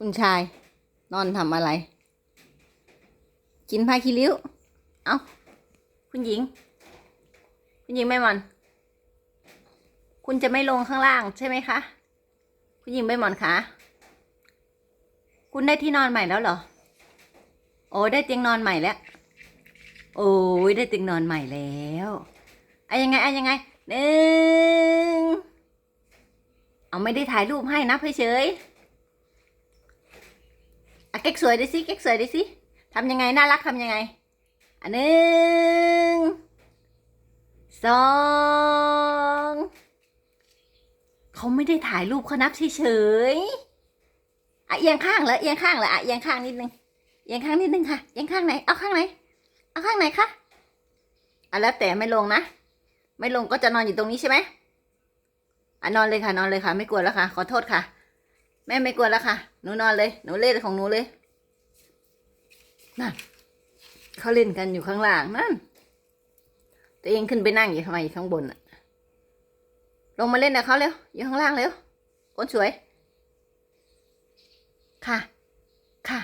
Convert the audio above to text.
คุณชาย นอนทำอะไร กินผ้าคีริ้ว เอาคุณหญิง คุณหญิงไม่หมอน คุณจะไม่ลงข้างล่างใช่ไหมคะ คุณหญิงไม่หมอนคะ คุณได้ที่นอนใหม่แล้วเหรอ โอ้ได้เตียงนอนใหม่แล้ว โอ้ยได้เตียงนอนใหม่แล้วอะยังไงอะยังไงหนึ่งเอาไม่ได้ถ่ายรูปให้นับเฉย อะเก๊กสวยดิสิเก๊กสวยดิสิทำยังไงน่ารักทำยังไงอันหนึ่งสองเขาไม่ได้ถ่ายรูปเขานับเฉยๆอะเอียงข้างเหรอเอียงข้างเหรออะเอียงข้างนิดนึงเอียงข้างนิดนึงค่ะเอียงข้างไหนเอาข้างไหนเอาข้างไหนคะอะแล้วแต่ไม่ลงนะ ไม่ลงก็จะนอนอยู่ตรงนี้ใช่ไหมอะนอนเลยค่ะนอนเลยค่ะ ไม่กลัวแล้วค่ะ ขอโทษค่ะ แม่ไม่กลัวแล้วค่ะ หนูนอนเลย หนูเล่นของหนูเลยนั่นเขาเล่นกันอยู่ข้างล่างนั่นตัวเองขึ้นไปนั่งอยู่ทำไมอยู่ข้างบนอะลงมาเล่นกับเขาเร็ว อยู่ข้างล่างเร็วคนสวย ค่ะ ค่ะ